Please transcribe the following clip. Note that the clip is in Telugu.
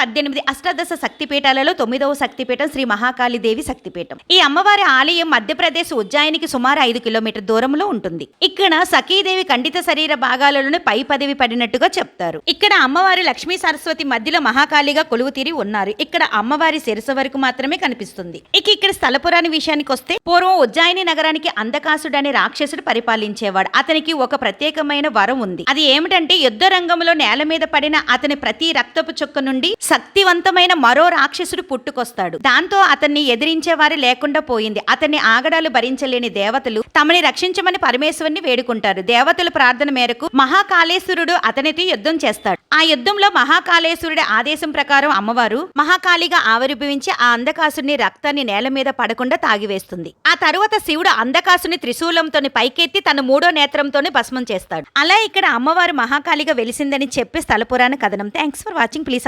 పద్దెనిమిది అష్టాదశ శక్తిపీఠాలలో తొమ్మిదవ శక్తిపీఠం శ్రీ మహాకాళీదేవి శక్తిపీఠం. ఈ అమ్మవారి ఆలయం మధ్యప్రదేశ్ ఉజ్జాయినికి సుమారు ఐదు కిలోమీటర్ దూరంలో ఉంటుంది. ఇక్కడ సఖీదేవి ఖండిత శరీర భాగాలలోనే పై పదవి పడినట్టుగా చెప్తారు. ఇక్కడ అమ్మవారి లక్ష్మీ సరస్వతి మధ్యలో మహాకాళిగా కొలువు తీరి ఉన్నారు. ఇక్కడ అమ్మవారి శిరస వరకు మాత్రమే కనిపిస్తుంది. ఇక ఇక్కడ స్థలపురాని విషయానికి వస్తే పూర్వం ఉజ్జాయిని నగరానికి అందకాసుడు అనే రాక్షసుడు పరిపాలించేవాడు. అతనికి ఒక ప్రత్యేకమైన వరం ఉంది. అది ఏమిటంటే యుద్ధ రంగంలో నేల మీద పడిన అతని ప్రతి రక్తపు చుక్క నుండి శక్తివంతమైన మరో రాక్షసుడు పుట్టుకొస్తాడు. దాంతో అతన్ని ఎదిరించే వారు లేకుండా పోయింది. అతన్ని ఆగడాలు భరించలేని దేవతలు తమని రక్షించమని పరమేశ్వరుని వేడుకుంటారు. దేవతల ప్రార్థన మేరకు మహాకాళేశ్వరుడు అతనితో యుద్ధం చేస్తాడు. ఆ యుద్ధంలో మహాకాళేశ్వరుడి ఆదేశం ప్రకారం అమ్మవారు మహాకాళిగా ఆవిర్భవించి ఆ అంధకాసుని రక్తాన్ని నేల మీద పడకుండా తాగివేస్తుంది. ఆ తరువాత శివుడు అంధకాసుని త్రిశూలంతో పైకెత్తి తన మూడో నేత్రంతోని భస్మం చేస్తాడు. అలా ఇక్కడ అమ్మవారు మహాకాళిగా వెలిసిందని చెప్పి స్థలపురాణ కథనం. Thanks for watching please